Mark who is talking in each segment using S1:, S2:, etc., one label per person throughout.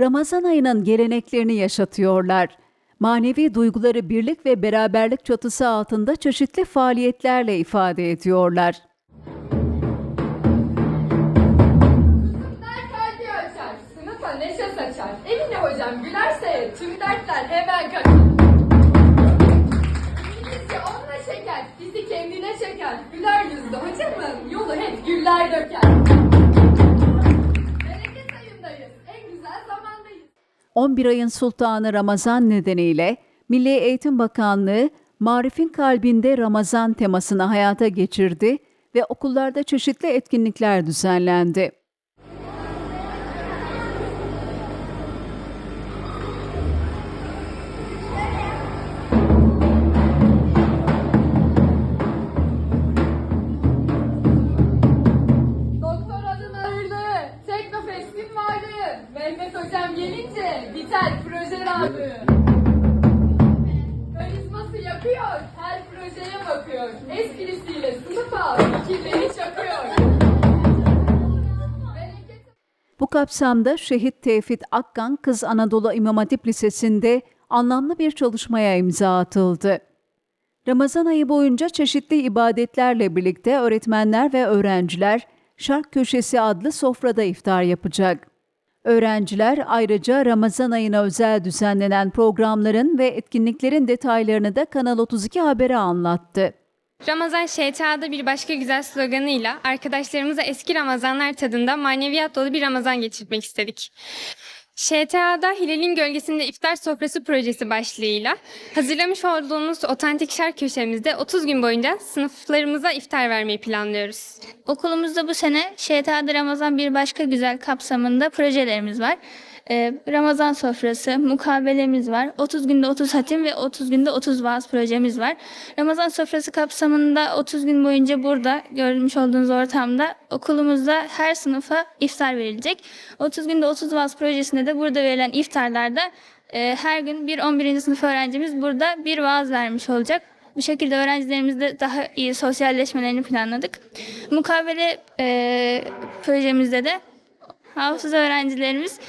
S1: Ramazan ayının geleneklerini yaşatıyorlar. Manevi duyguları birlik ve beraberlik çatısı altında çeşitli faaliyetlerle ifade ediyorlar.
S2: Tüm dertler hemen kaçar. Bizi onunla çeker, bizi kendine çeker. Güler yüzlü hocamın yolu hep güller döker.
S1: 11 ayın sultanı Ramazan nedeniyle Milli Eğitim Bakanlığı Marif'in kalbinde Ramazan temasını hayata geçirdi ve okullarda çeşitli etkinlikler düzenlendi.
S2: Proje rahatlığı. Karizması yakıyor, her projeye bakıyor. Esprisiyle sınıfa fikirleri çakıyor.
S1: Bu kapsamda Şehit Tevfik Akkan Kız Anadolu İmam Hatip Lisesi'nde anlamlı bir çalışmaya imza atıldı. Ramazan ayı boyunca çeşitli ibadetlerle birlikte öğretmenler ve öğrenciler Şark Köşesi adlı sofrada iftar yapacak. Öğrenciler ayrıca Ramazan ayına özel düzenlenen programların ve etkinliklerin detaylarını da Kanal 32 Haber'e anlattı.
S3: Ramazan Şeyta'da bir başka güzel sloganıyla arkadaşlarımıza eski Ramazanlar tadında maneviyat dolu bir Ramazan geçirmek istedik. ŞTA'da Hilal'in Gölgesinde İftar Sofrası projesi başlığıyla hazırlamış olduğumuz otantik şark köşemizde 30 gün boyunca sınıflarımıza iftar vermeyi planlıyoruz.
S4: Okulumuzda bu sene ŞTA'da Ramazan bir başka güzel kapsamında projelerimiz var. Ee, Ramazan sofrası, mukabelemiz var. 30 günde 30 hatim ve 30 günde 30 vaaz projemiz var. Ramazan sofrası kapsamında 30 gün boyunca burada görmüş olduğunuz ortamda okulumuzda her sınıfa iftar verilecek. 30 günde 30 vaaz projesinde de burada verilen iftarlarda e, her gün bir 11. sınıf öğrencimiz burada bir vaaz vermiş olacak. Bu şekilde öğrencilerimizle daha iyi sosyalleşmelerini planladık. Mukavele e, projemizde de hafız öğrencilerimiz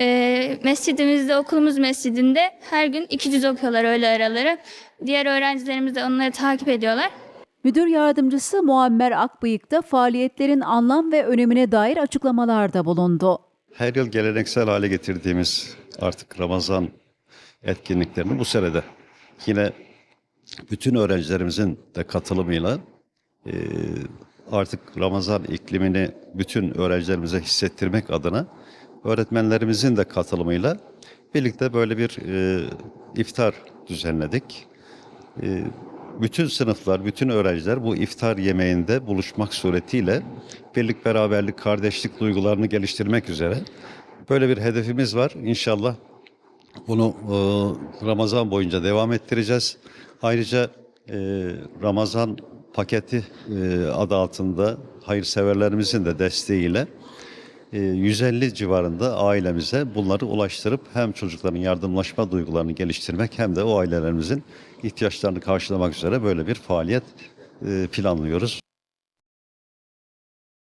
S4: e, mescidimizde, okulumuz mescidinde her gün iki cüz okuyorlar öğle araları. Diğer öğrencilerimiz de onları takip ediyorlar.
S1: Müdür yardımcısı Muammer Akbıyık da faaliyetlerin anlam ve önemine dair açıklamalarda bulundu.
S5: Her yıl geleneksel hale getirdiğimiz artık Ramazan etkinliklerini bu sene de yine bütün öğrencilerimizin de katılımıyla e, artık Ramazan iklimini bütün öğrencilerimize hissettirmek adına öğretmenlerimizin de katılımıyla birlikte böyle bir e, iftar düzenledik. E, bütün sınıflar, bütün öğrenciler bu iftar yemeğinde buluşmak suretiyle birlik, beraberlik, kardeşlik duygularını geliştirmek üzere böyle bir hedefimiz var. İnşallah bunu e, Ramazan boyunca devam ettireceğiz. Ayrıca e, Ramazan paketi e, adı altında hayırseverlerimizin de desteğiyle 150 civarında ailemize bunları ulaştırıp hem çocukların yardımlaşma duygularını geliştirmek hem de o ailelerimizin ihtiyaçlarını karşılamak üzere böyle bir faaliyet e, planlıyoruz.